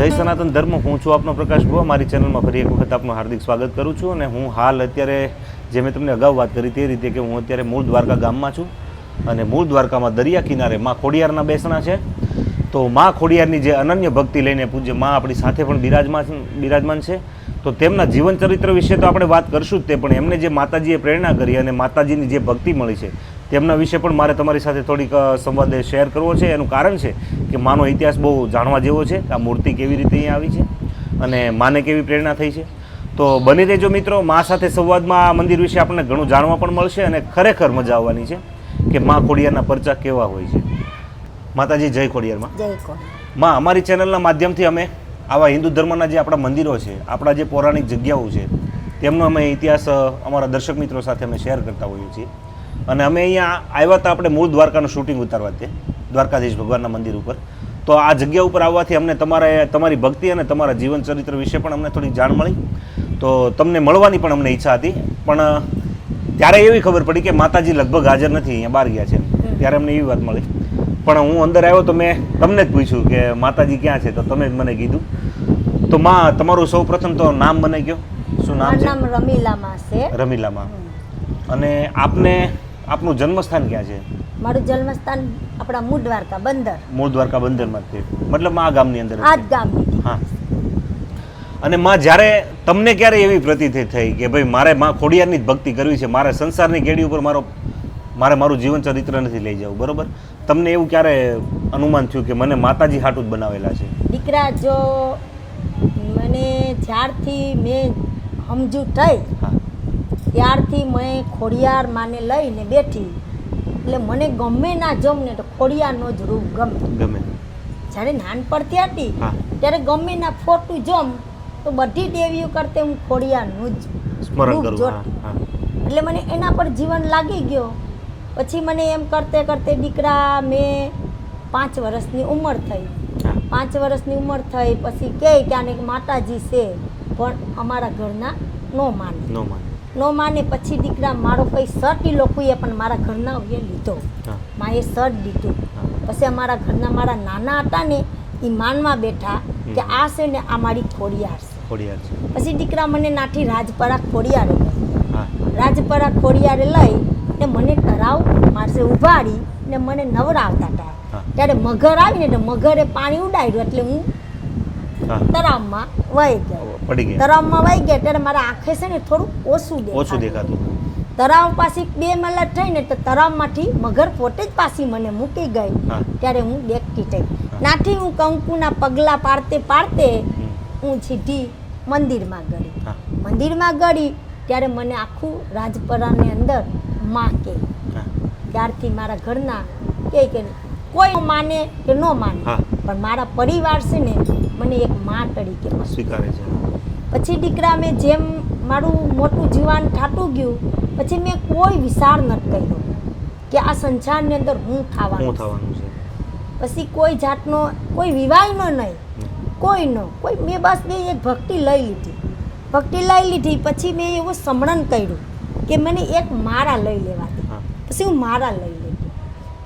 જય સનાતન ધર્મ, હું છું આપનો પ્રકાશ ભુવા. મારી ચેનલમાં ફરી એક વખત આપનું હાર્દિક સ્વાગત કરું છું અને હું હાલ અત્યારે જે મેં તમને અગાઉ વાત કરી તે રીતે કે હું અત્યારે મૂળ દ્વારકા ગામમાં છું અને મૂળ દ્વારકામાં દરિયા કિનારે માં ખોડિયારના બેસણા છે. તો માં ખોડિયારની જે અનન્ય ભક્તિ લઈને પૂજ્યમાં આપણી સાથે પણ બિરાજમાન બિરાજમાન છે. તો તેમના જીવન ચરિત્ર વિશે તો આપણે વાત કરશું જ તે, પણ એમને જે માતાજીએ પ્રેરણા કરી અને માતાજીની જે ભક્તિ મળી છે તેમના વિશે પણ મારે તમારી સાથે થોડીક સંવાદ શેર કરવો છે. એનું કારણ છે કે માનો ઇતિહાસ બહુ જાણવા જેવો છે આ મૂર્તિ કેવી રીતે અહીંયા આવી છે અને માને કેવી પ્રેરણા થઈ છે. તો બની રહેજો મિત્રો મા સાથે સંવાદમાં આ મંદિર વિશે આપણને ઘણું જાણવા પણ મળશે અને ખરેખર મજા આવવાની છે કે મા ખોડિયારના પરચા કેવા હોય છે. માતાજી જય ખોડિયારમાં. માં અમારી ચેનલના માધ્યમથી અમે આવા હિન્દુ ધર્મના જે આપણા મંદિરો છે આપણા જે પૌરાણિક જગ્યાઓ છે તેમનો અમે ઇતિહાસ અમારા દર્શક મિત્રો સાથે અમે શેર કરતા હોઈએ છીએ. અને અમે અહીંયા આવ્યા હતા આપણે મૂળ દ્વારકાનું શૂટિંગ ઉતારવા તે દ્વારકાધીશ ભગવાનના મંદિર ઉપર. તો આ જગ્યા ઉપર આવવાથી અમને તમારે તમારી ભક્તિ અને તમારા જીવન ચરિત્ર વિશે પણ અમને થોડી જાણ મળી. તો તમને મળવાની પણ અમને ઈચ્છા હતી. પણ ત્યારે એવી ખબર પડી કે માતાજી લગભગ હાજર નથી અહીંયા બહાર ગયા છે ત્યારે અમને એવી વાત મળી. પણ હું અંદર આવ્યો તો મેં તમને જ પૂછ્યું કે માતાજી ક્યાં છે તો તમે જ મને કીધું. તો માં તમારું સૌ પ્રથમ તો નામ મને ગયો શું નામ છે? રમીલામાં છે. રમીલામાં. અને આપને આપનું જન્મસ્થાન ક્યાં છે? મારું જન્મસ્થાન આપણા મૂળ દ્વારકા બંદર. મૂળ દ્વારકા બંદરમાં જ છે મતલબ આ ગામની અંદર આ જ ગામની. હા. અને માં જ્યારે તમને ક્યારે એવી પ્રતિથિ થઈ કે ભાઈ મારે માં ખોડિયારની જ ભક્તિ કરવી છે મારે સંસારની કેડી ઉપર મારો મારે મારું જીવન ચરિત્ર નથી લઈ જવું બરોબર? તમને એવું ક્યારે અનુમાન થયું કે મને માતાજી હાટું જ બનાવેલા છે? દીકરા જો મને જ્યારથી મેં સમજુ થઈ હા. ત્યારથી મેં ખોડિયાર માને લઈને બેઠી. એટલે મને ગમે ના જમને તો ખોડિયારનો જ રૂપ ગમે. ગમે. જ્યારે નાનપણથી હતી ત્યારે ગમે ના ફોટું જમ તો બધી દેવીઓ કરતે હું ખોડિયારનું જ સ્મરણ. હા એટલે મને એના પર જીવન લાગી ગયો. પછી મને એમ કરતે કરતે દીકરા મેં પાંચ વર્ષની ઉંમર થઈ. પાંચ વર્ષની ઉંમર થઈ પછી કહે કે આને માતાજી છે પણ અમારા ઘરના નો માને. નો માને. નો માને પછી દીકરા મારો કઈ શર્ટ એ લોકોએ પણ મારા ઘરના એ લીધો. માએ શર્ટ લીધું પછી અમારા ઘરના મારા નાના હતા ને એ માનવા બેઠા કે આ છે ને આ મારી ખોડિયાર છે. પછી દીકરા મને નાઠી રાજપરા ખોડિયારે ગઈ રાજપરા ખોડિયારે લઈ ને મને તરાવ મારસે ઉભાડી ને મને નવરાવતા હતા ત્યારે મગર આવીને એટલે મગરે પાણી ઉડાડ્યું એટલે હું હા. તરાવમાં વહી ગયા. પડી ગયા. તરામમાં વહી ગયા ત્યારે મારા આંખે છે ને થોડું ઓછું ઓછું દેખાતું. તરાવ પાછી બે મલટ થઈને તો તરાવમાંથી મગર પોતે જ પાછી મને મૂકી ગઈ. ત્યારે હું દેખતી થઈ. નાથી હું કંકુના પગલા પાડતે પાડતે હું સીધી મંદિરમાં ગઈ. મંદિરમાં ગઈ ત્યારે મને આખું રાજપરાની અંદરમાં કે ત્યારથી મારા ઘરના કે કોઈ માને કે ન માને. પણ મારા પરિવાર છે ને મને એક માં તરીકે. સ્વીકારે છે. પછી દીકરા મેં જેમ મારું મોટું જીવન થાતું ગયું પછી મેં કોઈ વિચાર નથી કર્યો કે આ સંસારની અંદર હું થવાનું થવાનું છે. પછી કોઈ જાતનો કોઈ વિવાહનો નહીં કોઈ ન કોઈ મેં બસ મેં એક ભક્તિ લઈ લીધી. ભક્તિ લઈ લીધી પછી મેં એવું સમરણ કર્યું કે મને એક મારા લઈ લેવા દે. પછી હું મારા લઈ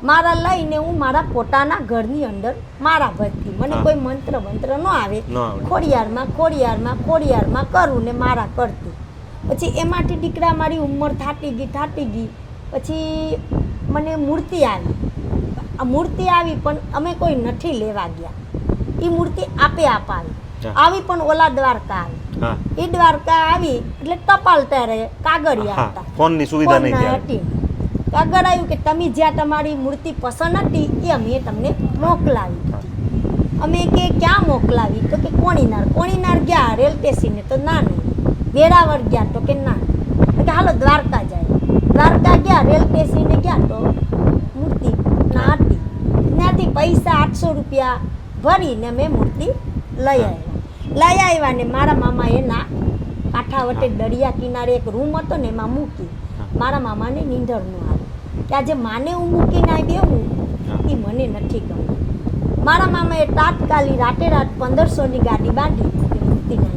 મારા લઈને હું મારા પોતાના ઘરની અંદર મારા ભજતી મને કોઈ મંત્ર મંત્ર ન આવે. ખોડિયારમાં ખોડિયારમાં ખોડિયારમાં કરું ને મારા કરતી. પછી એમાંથી દીકરા મારી ઉંમર થાટી ગઈ થાટી ગઈ. પછી મને મૂર્તિ આવી. આ મૂર્તિ આવી પણ અમે કોઈ નથી લેવા ગયા. એ મૂર્તિ આપે આપ આવી આવી પણ ઓલા દ્વારકા આવી. એ દ્વારકા આવી એટલે ટપાલ ત્યારે કાગળિયા હતા. ફોનની સુવિધા નહીં ફોન હતી આવ્યું કે તમે જ્યાં તમારી મૂર્તિ પસંદ હતી એ અમે તમને મોકલાવી. અમે કે ક્યાં મોકલાવી? તો કે કોણીનાર. કોણીનાર ગયા, રેલ સ્ટેશને તો ના નહીં વેરાવળ ગયા તો કે ના કે હાલો દ્વારકા જાય. દ્વારકા ગયા, રેલ સ્ટેશને ગયા તો મૂર્તિ ના હતી. ત્યાંથી પૈસા આઠસો રૂપિયા ભરીને મેં મૂર્તિ લઈ આવ્યા. લઈ આવ્યા ને મારા મામાએ ના કાંઠાવટે દરિયા કિનારે એક રૂમ હતો ને એમાં મૂકી. મારા મામાને નીંદર ન આવે કે આજે માને હું મૂકીને આવી બેહું. એ મને નથી ગમતું. મારા મામાએ તાત્કાલિક રાતે રાત પંદરસોની ગાડી બાંધી અને મૂર્તિને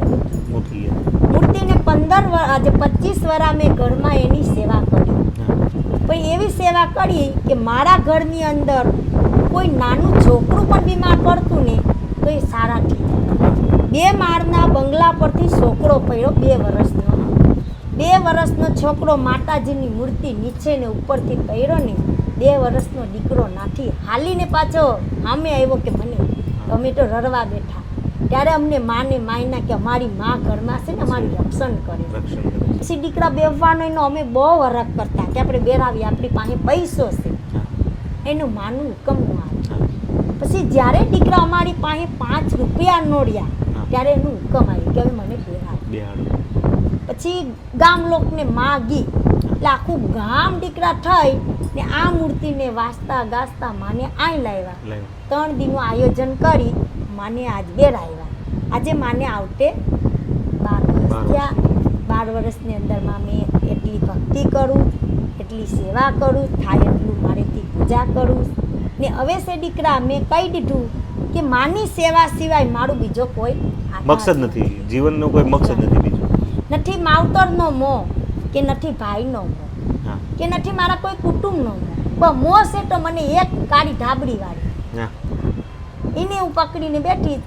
મૂર્તિને પંદર વર આજે પચીસ વરા મેં ઘરમાં એની સેવા કરી. પણ એવી સેવા કરી કે મારા ઘરની અંદર કોઈ નાનું છોકરું પણ બીમાર પડતું ને તો એ સારા થઈ બે માળના બંગલા પરથી છોકરો પડ્યો બે વર્ષનો બે વર્ષનો છોકરો માતાજીની મૂર્તિ નીચે ને ઉપરથી પડ્યો ને બે વર્ષનો દીકરો નાથી હાલીને પાછો સામે આવ્યો કે મને અમે તો રડવા બેઠા. ત્યારે અમને માને માયના કે અમારી માં ઘરમાં છે ને અમારી રક્ષણ કરે. છે. પછી દીકરા બેવવાનો એનો અમે બહુ વરખ કરતા કે આપણે બેરાવી આપણી પાસે પૈસો છે. એનું માનું હુકમ આવે. પછી જ્યારે દીકરા અમારી પાસે પાંચ રૂપિયા નોડ્યા ત્યારે એનું હુકમ આવ્યું કે હવે મને બેરાવ. પછી ગામ લોકને માગી. એટલે આખું ગામ દીકરા થઈ ને આ મૂર્તિને વાસતા ગાસતા માને આઈ લાવ્યા. ત્રણ દિનનું આયોજન કરી માને આજ બેરાવ્યા આજે માને આવતે બાર વર્ષ બાર થયા. બાર વર્ષની અંદરમાં મેં એટલી ભક્તિ કરું એટલી સેવા કરું થાય એટલું મારેથી પૂજા કરું. ને હવે છે દીકરા મેં કહી દીધું કે માની સેવા સિવાય મારું બીજો કોઈ મકસદ નથી. જીવનનો કોઈ મકસદ નથી નથી માવતરનો મોહ કે નથી ભાઈનો મોહ હા. કે નથી મારા કોઈ કુટુંબનો મોહ પણ મોહ છે તો મને એક કાળી ધાબડી વાળી. એને હું પકડીને બેઠી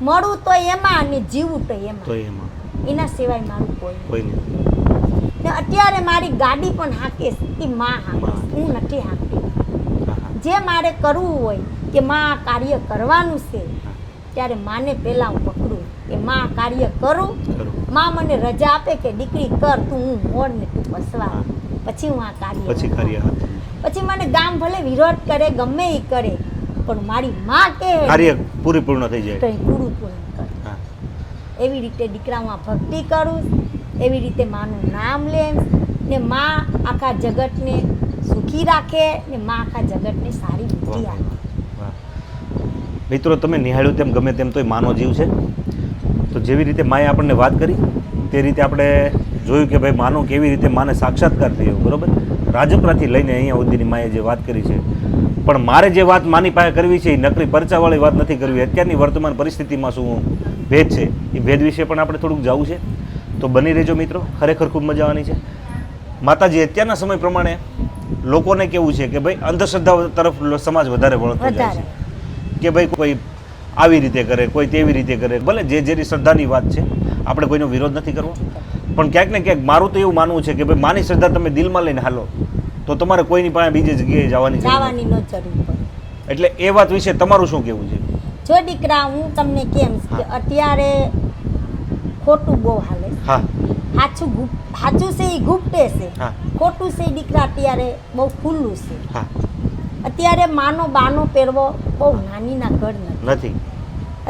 મળું તો એમાં અને જીવું તો એમાં. એના સિવાય મારું કોઈ કોઈ ને અત્યારે મારી ગાડી પણ હાકે એ માં હાકે હું નથી હાકતી. જે મારે કરવું હોય કે માં કાર્ય કરવાનું છે ત્યારે માને પહેલાં હું પકડું કે માં કાર્ય કરું. માં મને રજા આપે કે દીકરી કર તું હું મોડ ને તું પસવા. પછી હું આ કાર્ય પછી કરું. કાર્ય પછી મને ગામ ભલે વિરોધ કરે ગમે એ કરે પણ મારી માં કે કાર્ય પૂરીપૂર્ણ થઈ તો જાય એ પૂરું પૂર્ણ કરે એવી રીતે દીકરા હું આ ભક્તિ કરું એવી રીતે માનું નામ લેમ ને માં આખા જગતને સુખી રાખે ને માં આખા જગતને સારી બુદ્ધિ આપે. મિત્રો, તમે નિહાળ્યું તેમ, ગમે તેમ તોય માનો જીવ છે. તો જેવી રીતે માએ આપણને વાત કરી, તે રીતે આપણે જોયું કે ભાઈ માનો કેવી રીતે માને સાક્ષાત્કાર થયો, બરાબર? રાજપરાથી લઈને અહીંયા સુધીની માએ જે વાત કરી છે. પણ મારે જે વાત માની પાસે કરવી છે, એ નકરી પરચાવાળી વાત નથી કરવી. અત્યારની વર્તમાન પરિસ્થિતિમાં શું ભેદ છે, એ ભેદ વિશે પણ આપણે થોડુંક જવું છે. તો બની રહેજો મિત્રો, ખરેખર ખૂબ મજા આવવાની છે. માતાજી, અત્યારના સમય પ્રમાણે લોકોને કેવું છે કે ભાઈ અંધશ્રદ્ધા તરફ સમાજ વધારે વળતો જાય છે. કે ભાઈ કોઈ આવી રીતે કરે કોઈ તેવી રીતે કરે ભલે જે જેની શ્રદ્ધાની વાત છે આપણે કોઈનો વિરોધ નથી કરવો. પણ ક્યાંક ને ક્યાંક મારું તો એવું માનવું છે કે ભાઈ માની શ્રદ્ધા તમે દિલમાં લઈને હાલો તો તમારે કોઈની પાસે બીજી જગ્યાએ જવાની. જવાની ન જરૂર એટલે એ વાત વિશે તમારું શું કહેવું છે? જો દીકરા હું તમને કેમ કે અત્યારે ખોટું બહુ હાલે હા. સાચું ગુપ સાચું છે એ ગુપ્તે છે. ખોટું છે દીકરા અત્યારે બહુ ખુલ્લું છે. હા. અત્યારે માનો બાનો પહેરવો બહુ નાનીના ઘર નથી.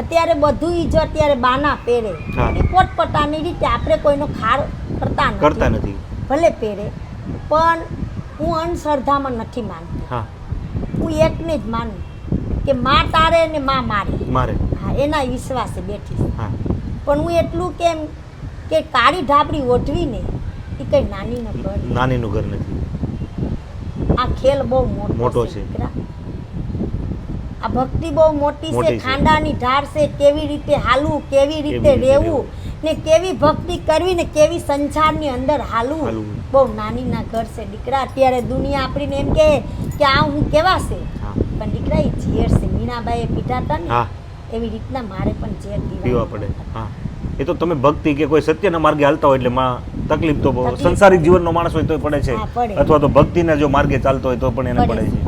અત્યારે બધું ઈ જો અત્યારે બાના પહેરે. હા. એ પોતપોતાની રીતે આપણે કોઈનો ખાર કરતા નથી. કરતા નથી. ભલે પહેરે પણ હું અંધશ્રદ્ધામાં નથી માનતી. હું. એકને જ માનું કે માં તારે ને માં મારે. મારે. હા એના વિશ્વાસે બેઠી પણ હું એટલું કેમ કે કાળી ઢાબડી ઓઢવીને એ કઈ નાની ન ઘર નાનીનું ઘર નથી. આ ખેલ બહુ મોટો છે. આ ભક્તિ બહુ મોટી છે ખાંડાની ઢાળ છે કેવી રીતે હાલવું કેવી રીતે રહેવું ને કેવી ભક્તિ કરવી ને કેવી સંસારની અંદર હાલવું. બહુ નાની ના ઘર છે દીકરા અત્યારે દુનિયા આપણીને એમ કહે કે આ હું કેવા છે? પણ દીકરા એ ઝેર છે. મીનાબાઈએ પીધા હતા ને એવી રીતના મારે પણ ઝેર પીવા પડે. હા. એ તો તમે ભક્તિ કે કોઈ સત્યના માર્ગે હાલતા હોય એટલે માં તકલીફ તો સંસારિક જીવનનો માણસ હોય તો પડે છે. અથવા તો ભક્તિના જો માર્ગે ચાલતો હોય તો પણ એને પડે છે.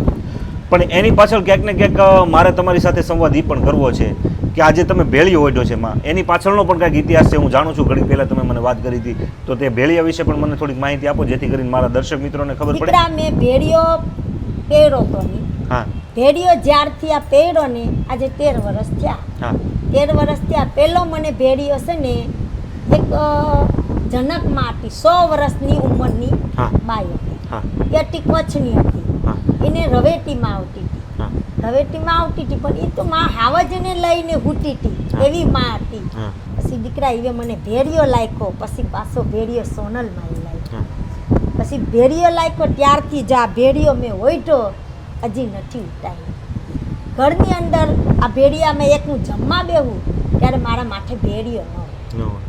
પણ એની પાછળ ક્યાંક ને ક્યાંક મારે તમારી સાથે સંવાદ એ પણ કરવો છે કે આજે તમે ભેળીઓ ઓઢ્યો છે માં. એની પાછળનો પણ કાંઈક ઇતિહાસ છે હું જાણું છું. ઘડી પહેલાં તમે મને વાત કરી હતી. તો તે ભેળિયા વિશે પણ મને થોડીક માહિતી આપો જેથી કરીને મારા દર્શક મિત્રોને ખબર પડે. મેં ભેડિયો પહેરો તો હા. ભેડિયો જ્યારથી આ પહેરો ને આજે તેર વર્ષ થયા. હા. તેર વર્ષ થયા. પહેલો મને ભેડિયો છે ને એક અ, માટી હતી સો વર્ષની ઉંમરની બાઈ હતી. હતી કચ્છની હતી. એને રવેટીમાં આવતી હતી. રવેટીમાં આવતી હતી પણ એ તો માં હાવજને લઈને હૂટી હતી એવી માં હતી. પછી દીકરા એવે મને ભેરિયો લાયકો પછી પાછો ભેરિયો સોનલમાં હા. પછી ભેરિયો લાયકો ત્યારથી જ આ ભેડિયો મેં ઓઢ્યો હજી નથી ઉતાર્યો. ઘરની અંદર આ ભેડિયામાં એકનું જમવા બેહું ત્યારે મારા માથે ભેડિયો ન ન હોય.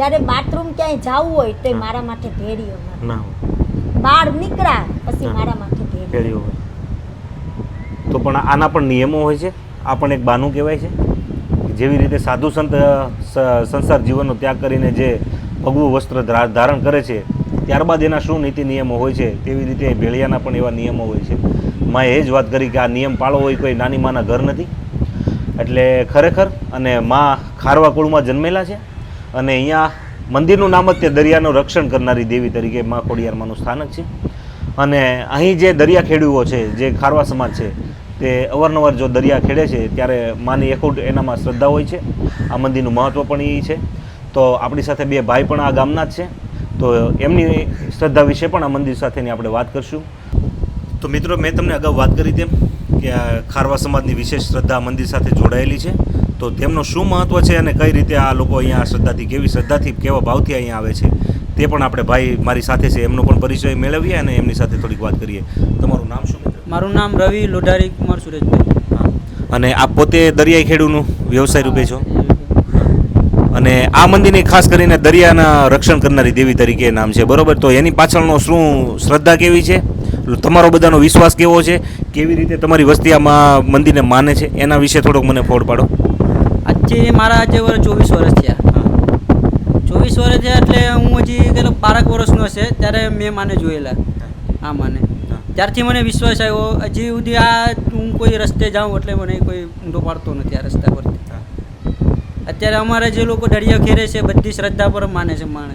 જ્યારે બાથરૂમ ક્યાંય જવું હોય તો મારા માથે ભેડિયો ના હોય. બહાર નીકળ્યા પછી. મારા માથે ભેળીઓ હોય. તો પણ આના પણ નિયમો હોય છે? આ પણ એક બાનું કહેવાય છે? જેવી રીતે સાધુ સંત સંસાર જીવનનો ત્યાગ કરીને જે ભગવું વસ્ત્ર ધારણ કરે છે ત્યારબાદ એના શું નીતિ નિયમો હોય છે? તેવી રીતે ભેળિયાના પણ એવા નિયમો હોય છે. મેં એ જ વાત કરી કે આ નિયમ પાળવો હોય કોઈ નાની માના ઘર નથી? એટલે ખરેખર અને મા ખારવા કુળમાં જન્મેલા છે? અને અહીંયા મંદિરનું નામ જ તે દરિયાનું રક્ષણ કરનારી દેવી તરીકે મા ખોડિયારમાંનું સ્થાનક છે. અને અહીં જે દરિયા ખેડૂઓ છે, જે ખારવા સમાજ છે, તે અવારનવાર જો દરિયા ખેડે છે, ત્યારે માની એખુટ એનામાં શ્રદ્ધા હોય છે. આ મંદિરનું મહત્ત્વ પણ એ છે. તો આપણી સાથે બે ભાઈ પણ આ ગામના જ છે. તો એમની શ્રદ્ધા વિશે પણ આ મંદિર સાથેની આપણે વાત કરશું. તો મિત્રો, મેં તમને અગાઉ વાત કરી તેમ કે આ ખારવા સમાજની વિશેષ શ્રદ્ધા મંદિર સાથે જોડાયેલી છે. તો તેમનું શું મહત્ત્વ છે અને કઈ રીતે આ લોકો અહીંયા શ્રદ્ધાથી કેવી શ્રદ્ધાથી કેવા ભાવથી અહીંયા આવે છે તે પણ આપણે ભાઈ મારી સાથે છે એમનો પણ પરિચય મેળવીએ અને એમની સાથે થોડીક વાત કરીએ. તમારું નામ શું મારું નામ રવિ લોઢારી કુમાર સુરેશભાઈ. અને આપ પોતે દરિયાઈ ખેડૂનું વ્યવસાય રૂપે છો? અને આ મંદિરની ખાસ કરીને દરિયાના રક્ષણ કરનારી દેવી તરીકે નામ છે બરોબર? તો એની પાછળનો શું શ્રદ્ધા કેવી છે? તમારો બધાનો વિશ્વાસ કેવો છે? કેવી રીતે તમારી વસ્તી આમાં મંદિરને માને છે? એના વિશે થોડોક મને ફોડ પાડો. આજથી મારા આજે વર્ષ ચોવીસ વર્ષ થયા. ચોવીસ વર્ષ થયા એટલે હું હજી કેટલો બારક વર્ષનો હશે ત્યારે મેં માને જોયેલા. આ માને. ત્યારથી મને વિશ્વાસ આવ્યો હજી સુધી આ હું કોઈ રસ્તે જાઉં એટલે મને કોઈ ઊંડો પાડતો નથી આ રસ્તા પર અત્યારે અમારે જે લોકો દરિયા ખેરે છે બધી શ્રદ્ધા પર માને છે માણે.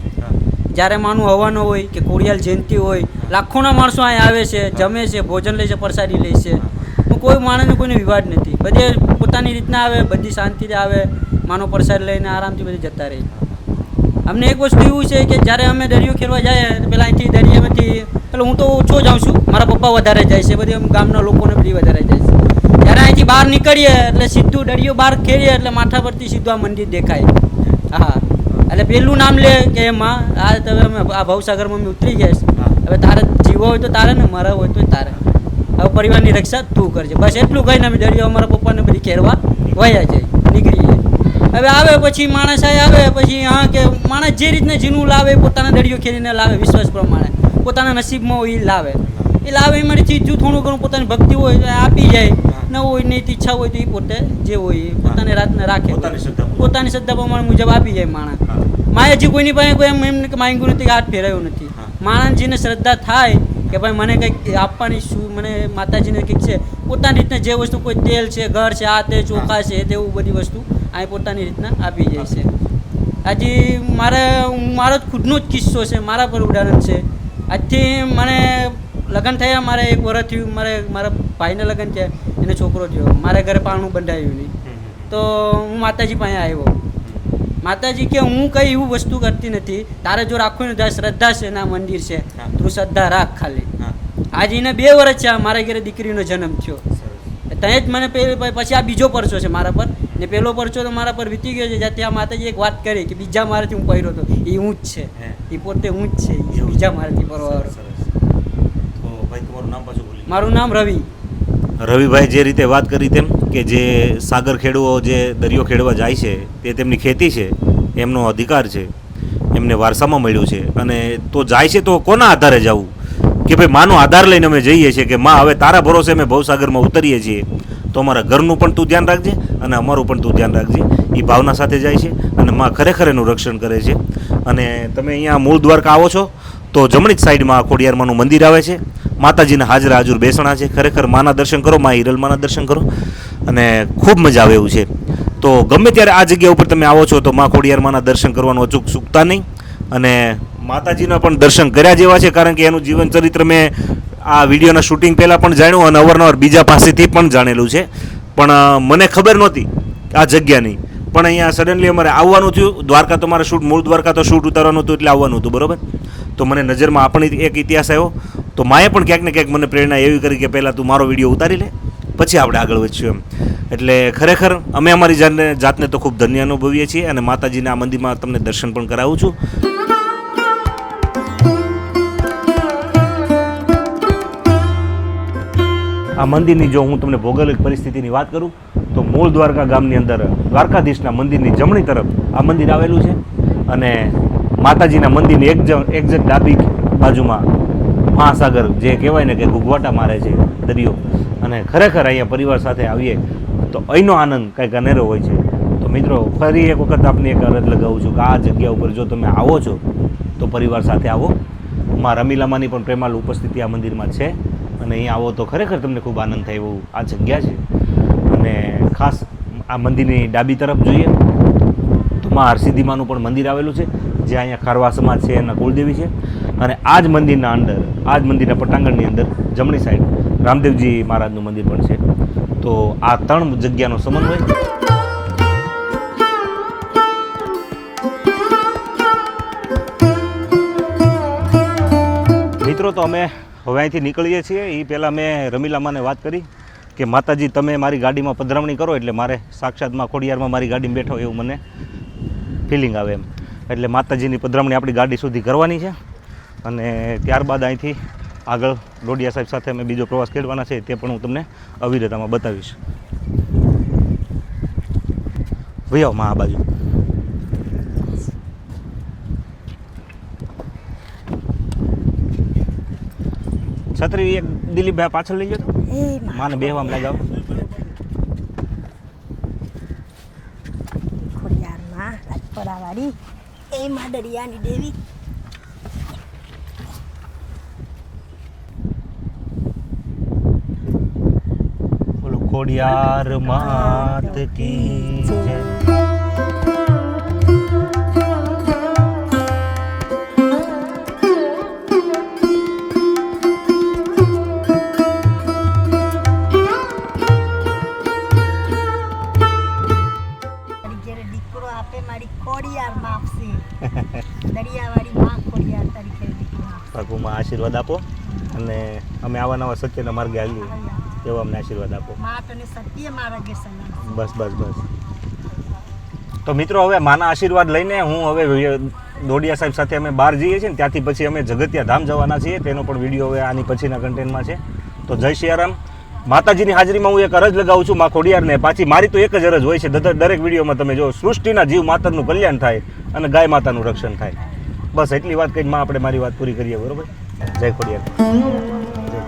જ્યારે માનું હવાનો હોય કે કોડિયાલ જયંતિ હોય લાખોના માણસો અહીં આવે છે જમે છે ભોજન લે છે પ્રસાદી લે છે. હું. કોઈ માણસને કોઈને વિવાદ નથી. બધે પોતાની રીતના આવે બધી શાંતિથી આવે માનો પ્રસાદ લઈને આરામથી બધી જતા રહે. અમને એક વસ્તુ એવું છે કે જ્યારે અમે દરિયો ખેરવા જઈએ પેલા અહીંથી દરિયામાંથી એટલે હું તો ઓછો જાઉં છું. મારા પપ્પા વધારે જાય છે બધી ગામના લોકોને બધી વધારે જાય છે. જ્યારે અહીંથી બહાર નીકળીએ એટલે સીધું દરિયો બહાર ખેડીએ એટલે માથા પરથી સીધું આ મંદિર દેખાય. હા. એટલે પેલું નામ લે કે એમાં આ તમે અમે આ ભવસાગરમાં અમે ઉતરી ગયા છે. હવે તારે જીવો હોય તો તારે ને મારા હોય તો તારે. હવે પરિવારની રક્ષા તું કરજે. બસ એટલું કહીને અમે દરિયો અમારા પપ્પાને બધી ખેરવા વયા જાય નીકળી જાય હવે આવે પછી માણસ આવે પછી હા કે માણસ જે રીતના જીનું લાવે પોતાના દરિયો ખેરીને લાવે વિશ્વાસ પ્રમાણે. પોતાના નસીબમાં હોય એ લાવે. એ લાવે એમાંથી જો થોડું ઘણું પોતાની ભક્તિ હોય તો આપી જાય. ન હોય નહીં ઈચ્છા હોય તો એ પોતે જે હોય એ પોતાની રાતને રાખે. પોતાની શ્રદ્ધા પ્રમાણે. મુજબ આપી જાય માણસ. માએ હજી કોઈની પાસે કોઈ એમ એમને કે માંગ્યું નથી હાથ ફેરાયો નથી. માણસ માણસજીને શ્રદ્ધા થાય કે ભાઈ મને કંઈક આપવાની શું મને માતાજીને કંઈક છે. પોતાની રીતના જે વસ્તુ કોઈ તેલ છે ઘર છે આ તે ચોખા છે તેવું બધી વસ્તુ અહીં પોતાની રીતના આપી જાય છે. હજી મારે મારો જ ખુદનો જ કિસ્સો છે મારા પર ઉદાહરણ છે. આજથી મને લગ્ન થયા મારે એક વર્ષ થયું મારે મારા ભાઈને લગ્ન થયા એને છોકરો થયો. મારા ઘરે પાણું બંધાયું નહીં. તો હું માતાજી પાસે આવ્યો. માતાજી કે હું કઈ એવું વસ્તુ કરતી નથી. તારે જો રાખવું ને શ્રદ્ધા છે ના મંદિર છે તું શ્રદ્ધા રાખ ખાલી. આજે એને બે વર્ષ છે મારા ઘરે દીકરીનો જન્મ થયો. ત્યાં જ મને પહેલી પછી આ બીજો પરચો છે મારા પર. ને પહેલો પરચો તો મારા પર વીતી ગયો છે જ્યાં ત્યાં માતાજી એક વાત કરી કે બીજા મારાથી હું પહેર્યો હતો. એ હું જ છે. હે. એ પોતે હું જ છે. બીજા મારાથી પાછું મારું નામ રવિ. રવિભાઈ જે રીતે વાત કરી તેમ કે જે સાગર ખેડૂઓ જે દરિયો ખેડવા જાય છે, તે તેમની ખેતી છે, એમનો અધિકાર છે, એમને વારસામાં મળ્યું છે. અને તો જાય છે તો કોના આધારે જવું? કે ભાઈ માનો આધાર લઈને અમે જઈએ છીએ કે માં, હવે તારા ભરોસે અમે ભવસાગરમાં ઉતરીએ છીએ. તો અમારા ઘરનું પણ તું ધ્યાન રાખજે અને અમારું પણ તું ધ્યાન રાખજે. એ ભાવના સાથે જાય છે અને માં ખરેખર એનું રક્ષણ કરે છે. અને તમે અહીંયા મૂળ દ્વારકા આવો છો, તો જમણી જ સાઈડમાં ખોડિયારમાંનું મંદિર આવે છે. માતાજીના હાજરા હાજર બેસણા છે. ખરેખર માના દર્શન કરો, મા હિરલમાના દર્શન કરો. અને ખૂબ મજા આવે એવું છે. તો ગમે ત્યારે આ જગ્યા ઉપર તમે આવો છો તો મા ખોડિયારમાંના દર્શન કરવાનું અચૂક ચૂકતા નહીં. અને માતાજીના પણ દર્શન કર્યા જેવા છે કારણ કે એનું જીવન ચરિત્ર મેં આ વિડીયોના શૂટિંગ પહેલાં પણ જાણ્યું અને અવારનવાર બીજા પાસેથી પણ જાણેલું છે. પણ મને ખબર નહોતી આ જગ્યાની. પણ અહીંયા સડનલી અમારે આવવાનું થયું. દ્વારકા તો મારે શૂટ, મૂળ દ્વારકા તો શૂટ ઉતારવાનું હતું એટલે આવવાનું હતું, બરાબર? તો મને નજરમાં આપણી એક ઇતિહાસ આવ્યો. તો માએ પણ ક્યાંક ને ક્યાંક મને પ્રેરણા એવી કરી કે પહેલાં તું મારો વીડિયો ઉતારી લે. પછી આપણે આગળ વધશું એમ. એટલે ખરેખર અમે અમારી જાતને જાતને તો ખૂબ ધન્ય અનુભવીએ છીએ અને માતાજીના આ મંદિરમાં તમને દર્શન પણ કરાવું છું. આ મંદિરની જો હું તમને ભૌગોલિક પરિસ્થિતિની વાત કરું, તો મૂળ દ્વારકા ગામની અંદર દ્વારકાધીશના મંદિરની જમણી તરફ આ મંદિર આવેલું છે અને માતાજીના મંદિરની એક એક્ઝેક્ટ ડાબી બાજુમાં મહાસાગર જે કહેવાય ને કે ઘૂઘવાટા મારે છે દરિયો. અને ખરેખર અહીંયા પરિવાર સાથે આવીએ, તો અહીંનો આનંદ કંઈક અનેરો હોય છે. તો મિત્રો, ફરી એક વખત આપને એક અરજ લગાવું છું કે આ જગ્યા ઉપર જો તમે આવો છો, તો પરિવાર સાથે આવો. માં રમીલામાની પણ પ્રેમાળ ઉપસ્થિતિ આ મંદિરમાં છે. અને અહીં આવો તો ખરેખર તમને ખૂબ આનંદ થાય એવું આ જગ્યા છે. અને ખાસ આ મંદિરની ડાબી તરફ જોઈએ. તો માં હરસિદ્ધિમાનું પણ મંદિર આવેલું છે. જે અહીંયા ખારવા સમાજ છે એના કુળદેવી છે. અને આ જ મંદિરના અંદર આ જ મંદિરના પટાંગણની અંદર, જમણી સાઈડ રામદેવજી મહારાજનું મંદિર પણ છે. તો આ ત્રણ જગ્યાનો સમન્વય મિત્રો, તો અમે હવે અહીંથી નીકળીએ છીએ. એ પહેલાં મેં રમીલામાને વાત કરી કે, માતાજી, તમે મારી ગાડીમાં પધરામણી કરો, એટલે મારે સાક્ષાતમાં ખોડિયારમાં મારી ગાડીમાં બેઠો એવું મને ફિલિંગ આવે એમ. એટલે માતાજીની પધરામણી આપણી ગાડી સુધી કરવાની છે. અને ત્યારબાદ અહીંથી આગળ ડોડિયા સાહેબ સાથે અમે બીજો પ્રવાસ ખેડવાના છે તે પણ હું તમને અવિરતામાં બતાવીશ. ભાઈ આવો આ બાજુ છત્રી એક દિલીપભાઈ પાછળ લઈ જતો માને બેહવામ લગાવ ખોડિયારમાં રાજપરાવાળી એ માં દરિયાની દેવી. ખોડિયાર માત કી જય. ભગવાનમાં આશીર્વાદ આપો અને અમે આવા નવા સત્યના માર્ગે આવીએ એવો અમને આશીર્વાદ આપો. માં બસ બસ બસ. તો મિત્રો હવે માના આશીર્વાદ લઈને હું હવે દોડિયા સાહેબ સાથે અમે બહાર જઈએ છીએ ને ત્યાંથી પછી અમે જગતિયા ધામ જવાના છીએ. તેનો પણ વીડિયો હવે આની પછીના કન્ટેન્ટમાં છે. તો જય સિયારામ માતાજીની હાજરીમાં હું એક અરજ લગાવું છું મા ખોડિયારને. પાછી મારી તો એક જ અરજ હોય છે. દર- દરેક વિડીયોમાં તમે જો સૃષ્ટિના જીવ માતાનું કલ્યાણ થાય અને ગાય માતાનું રક્ષણ થાય. બસ એટલી વાત કહીને માં આપણે મારી વાત પૂરી કરીએ બરોબર? જય ખોડિયાર. જય.